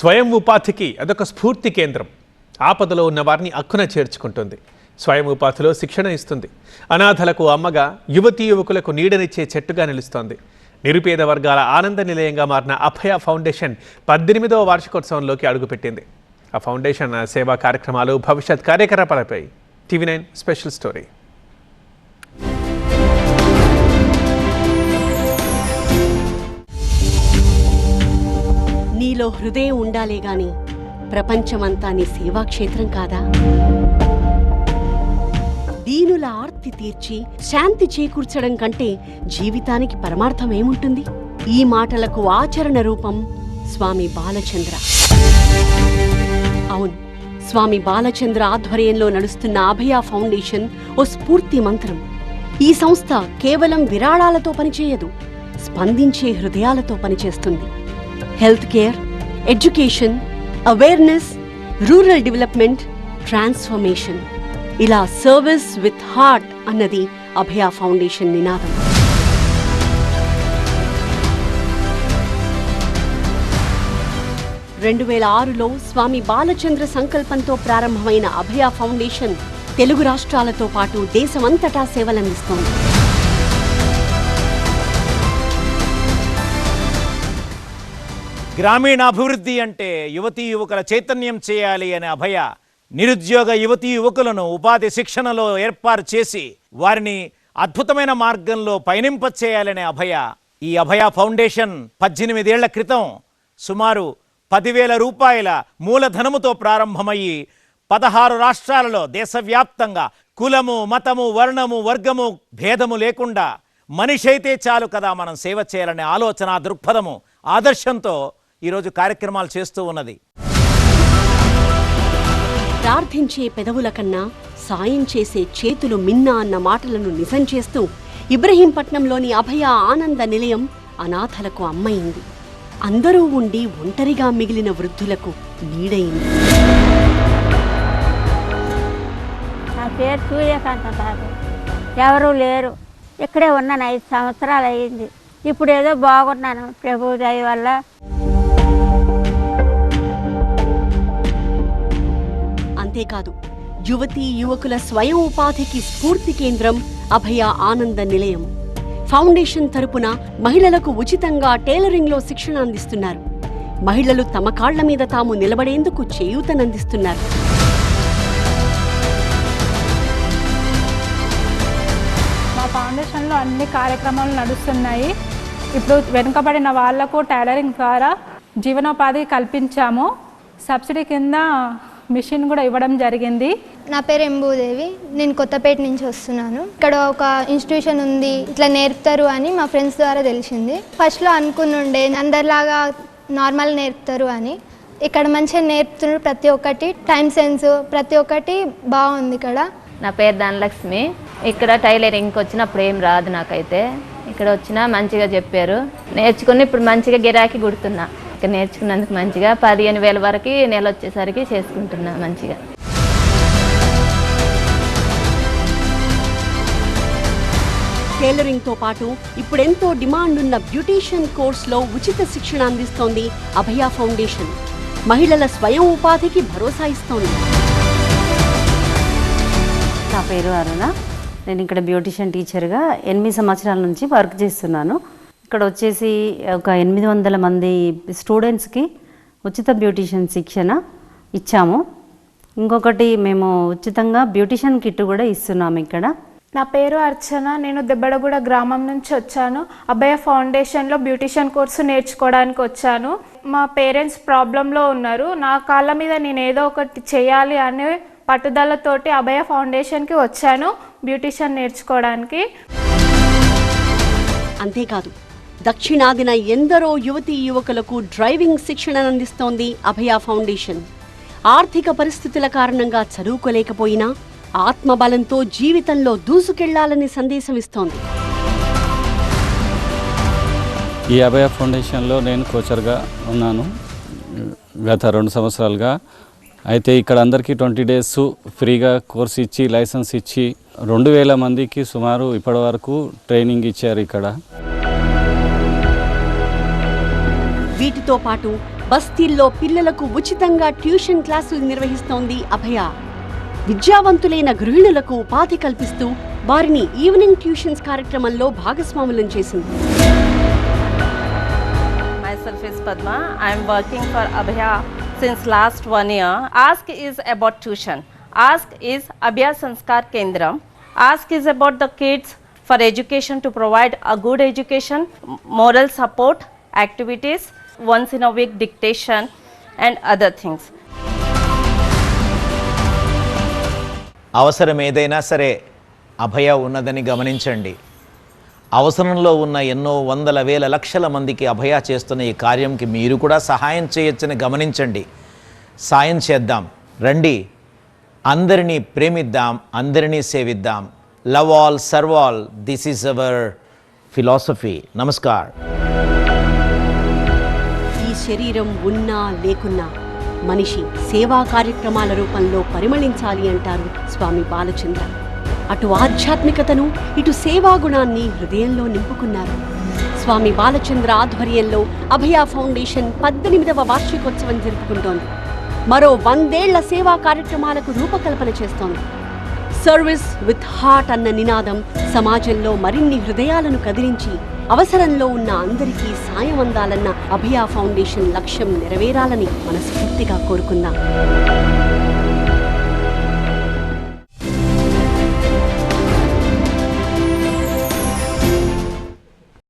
స్వయం ఉపాధికి అదొక స్ఫూర్తి కేంద్రం. ఆపదలో ఉన్న వారిని అక్కున చేర్చుకుంటుంది. స్వయం ఉపాధిలో శిక్షణ ఇస్తుంది. అనాథలకు అమ్మగా యువతీ యువకులకు నీడనిచ్చే చెట్టుగా నిలుస్తోంది. నిరుపేద వర్గాల ఆనంద నిలయంగా మారిన అభయ ఫౌండేషన్ పద్దెనిమిదవ వార్షికోత్సవంలోకి అడుగుపెట్టింది. ఆ ఫౌండేషన్ సేవా కార్యక్రమాలు భవిష్యత్ కార్యకలాపాలపై టీవీ నైన్ స్పెషల్ స్టోరీ. నీలో హృదయం ఉండాలే గాని ప్రపంచమంతా నీ సేవాక్షేత్రం కాదా? దీనుల ఆర్తి తీర్చి శాంతి చేకూర్చడం కంటే జీవితానికి పరమార్థం ఏముంటుంది? ఈ మాటలకు ఆచరణ రూపం స్వామి బాలచంద్ర. అవును స్వామి బాలచంద్ర ఆధ్వర్యంలో నడుస్తున్న అభయ ఫౌండేషన్ ఓ స్ఫూర్తి మంత్రం. ఈ సంస్థ కేవలం విరాళాలతో పనిచేయదు స్పందించే హృదయాలతో పనిచేస్తుంది. Health care education awareness rural development transformation. ఇలా సర్వీస్ విత్ హార్ట్ అన్నది అభయ ఫౌండేషన్ నినాదం. రెండు వేల ఆరులో స్వామి బాలచంద్ర సంకల్పంతో ప్రారంభమైన అభయ ఫౌండేషన్ తెలుగు రాష్ట్రాలతో పాటు దేశమంతటా సేవలందిస్తోంది. గ్రామీణాభివృద్ధి అంటే యువతీ యువకుల చైతన్యం చేయాలి అనే అభయ నిరుద్యోగ యువతీ యువకులను ఉపాధి శిక్షణలో ఏర్పాటు చేసి వారిని అద్భుతమైన మార్గంలో పయనింప చేయాలనే అభయ ఈ అభయ ఫౌండేషన్ పద్దెనిమిదేళ్ళ క్రితం సుమారు పదివేల రూపాయల మూలధనముతో ప్రారంభమయ్యి పదహారు రాష్ట్రాలలో దేశవ్యాప్తంగా కులము మతము వర్ణము వర్గము భేదము లేకుండా మనిషి అయితే చాలు కదా మనం సేవ చేయాలనే ఆలోచన దృక్పథము ఆదర్శంతో ఈరోజు కార్యక్రమాలు చేస్తూ ఉన్నది. ప్రార్థించే పెదవుల కన్నా సాయం చేసే చేతులు మిన్నా అన్న మాటలను నిజం చేస్తూ ఇబ్రహీంపట్నంలోని అభయ ఆనంద నిలయం అనాథలకు అమ్మయింది అందరూ ఉండి ఒంటరిగా మిగిలిన వృద్ధులకు నీడయింది నా పేరు సూర్యకాంత బాబు. ఎవరూ లేరు. ఇక్కడే ఉన్నాను ఐదు సంవత్సరాలు అయింది. ఇప్పుడు ఏదో బాగున్నాను. ప్రభు దయ వల్ల కాదు. యువతీ యువకుల స్వయం ఉపాధికి స్ఫూర్తి కేంద్రం అభయ ఆనంద నిలయం. ఫౌండేషన్ తరపున మహిళలకు ఉచితంగా టైలరింగ్లో శిక్షణ అందిస్తున్నారు మహిళలు తమ కాళ్ళ మీద తాము నిలబడేందుకు చేయూతనందిస్తున్నారు. మా ఫౌండేషన్లో అన్ని కార్యక్రమాలు నడుస్తున్నాయి. ఇప్పుడు వెనుకబడిన వాళ్ళకు టైలరింగ్ ద్వారా జీవనోపాధి కల్పించాము. సబ్సిడీ కింద మిషన్ కూడా ఇవ్వడం జరిగింది. నా పేరు ఎంబూదేవి. నేను కొత్తపేట నుంచి వస్తున్నాను. ఇక్కడ ఒక ఇన్స్టిట్యూషన్ ఉంది. ఇట్లా నేర్పుతారు అని మా ఫ్రెండ్స్ ద్వారా తెలిసింది. ఫస్ట్లో అనుకున్నుండే అందరిలాగా నార్మల్ నేర్పుతారు అని. ఇక్కడ మంచిగా నేర్పుతున్నారు ప్రతి ఒక్కటి. టైం సెన్స్ ప్రతి ఒక్కటి బాగుంది ఇక్కడ. నా పేరు ధనలక్ష్మి. ఇక్కడ టైలరింగ్కి వచ్చినప్పుడు ఏం రాదు నాకైతే. ఇక్కడ వచ్చినా మంచిగా చెప్పారు. నేర్చుకుని ఇప్పుడు మంచిగా గిరాకీ కుడుతున్నా. ఇక్కడ నేర్చుకున్నందుకు మంచిగా పదిహేను వేల వరకు నెల వచ్చేసరికి చేసుకుంటున్నా మంచిగా. టైలరింగ్తో పాటు ఇప్పుడెంతో డిమాండ్ ఉన్న బ్యూటీషియన్ కోర్సులో ఉచిత శిక్షణ అందిస్తోంది అభయ ఫౌండేషన్. మహిళల స్వయం ఉపాధికి భరోసా ఇస్తోంది. నా పేరు అరుణ. నేను ఇక్కడ బ్యూటిషియన్ టీచర్గా ఎనిమిది సంవత్సరాల నుంచి వర్క్ చేస్తున్నాను. ఇక్కడ వచ్చేసి ఒక ఎనిమిది వందల మంది స్టూడెంట్స్కి ఉచిత బ్యూటిషియన్ శిక్షణ ఇచ్చాము. ఇంకొకటి మేము ఉచితంగా బ్యూటిషియన్ కిట్ కూడా ఇస్తున్నాము ఇక్కడ. నా పేరు అర్చన నేను దెబ్బడగూడ గ్రామం నుంచి వచ్చాను. అభయ ఫౌండేషన్లో బ్యూటిషియన్ కోర్సు నేర్చుకోవడానికి వచ్చాను. మా పేరెంట్స్ ప్రాబ్లంలో ఉన్నారు. నా కాళ్ళ మీద నేను ఏదో ఒకటి చేయాలి అనే పట్టుదలతోటి అభయ ఫౌండేషన్కి వచ్చాను బ్యూటిషియన్ నేర్చుకోవడానికి. అంతేకాదు దక్షిణాదిన ఎందరో యువతీ యువకులకు డ్రైవింగ్ శిక్షణ అందిస్తోంది అభయ ఫౌండేషన్. ఆర్థిక పరిస్థితుల కారణంగా చదువుకోలేకపోయినా ఆత్మబలంతో జీవితంలో దూసుకెళ్ళాలని సందేశం ఇస్తోంది. ఈ అభయ ఫౌండేషన్లో నేను కోచర్గా ఉన్నాను. గత రెండు సంవత్సరాలుగా. అయితే ఇక్కడ అందరికీ ట్వంటీ డేస్ ఫ్రీగా కోర్స్ ఇచ్చి లైసెన్స్ ఇచ్చి రెండు వేల మందికి సుమారు ఇప్పటి వరకు ట్రైనింగ్ ఇచ్చారు ఇక్కడ. వీటితో పాటు బస్తీల్లో పిల్లలకు ఉచితంగా ట్యూషన్ క్లాసులు నిర్వహిస్తోంది అభయ విద్యావంతులైన గృహిణులకు ఉపాధి కల్పిస్తూ వారిని ఈవినింగ్ ట్యూషన్స్ కార్యక్రమంలో భాగస్వాములను చేసింది Myself is Padma. I am working for Abhaya since last one year. Ask is about tuition. Ask is Abhaya Sanskar Kendram. Ask is about the kids for education to provide a good education, m- moral support, activities, once in a week dictation and other things. అవసరం ఏదైనా సరే అభయ ఉన్నదని గమనించండి. అవసరంలో ఉన్న ఎన్నో వందల వేల లక్షల మందికి అభయ చేస్తున్న ఈ కార్యంకి మీరు కూడా సహాయం చేయొచ్చని గమనించండి. సాయం చేద్దాం. రండి. అందరినీ ప్రేమిద్దాం అందరినీ సేవిద్దాం. Love all serve all this is our philosophy. Namaskar. శరీరం ఉన్నా లేకున్నా మనిషి సేవా కార్యక్రమాల రూపంలో పరిమళించాలి అంటారు స్వామి బాలచంద్ర. అటు ఆధ్యాత్మికతను ఇటు సేవా గుణాన్ని హృదయంలో నింపుకున్నారు. స్వామి బాలచంద్ర ఆధ్వర్యంలో అభయ ఫౌండేషన్ పద్దెనిమిదవ వార్షికోత్సవం జరుపుకుంటోంది. మరో వందేళ్ళ సేవా కార్యక్రమాలకు రూపకల్పన చేస్తోంది. సర్వీస్ విత్ హార్ట్ అన్న నినాదం సమాజంలో మరిన్ని హృదయాలను కదిలించి అవసరంలో ఉన్న అందరికీ సాయం అందాలన్న అభియా ఫౌండేషన్ లక్ష్యం నెరవేరాలని మనస్ఫూర్తిగా కోరుకుందాం.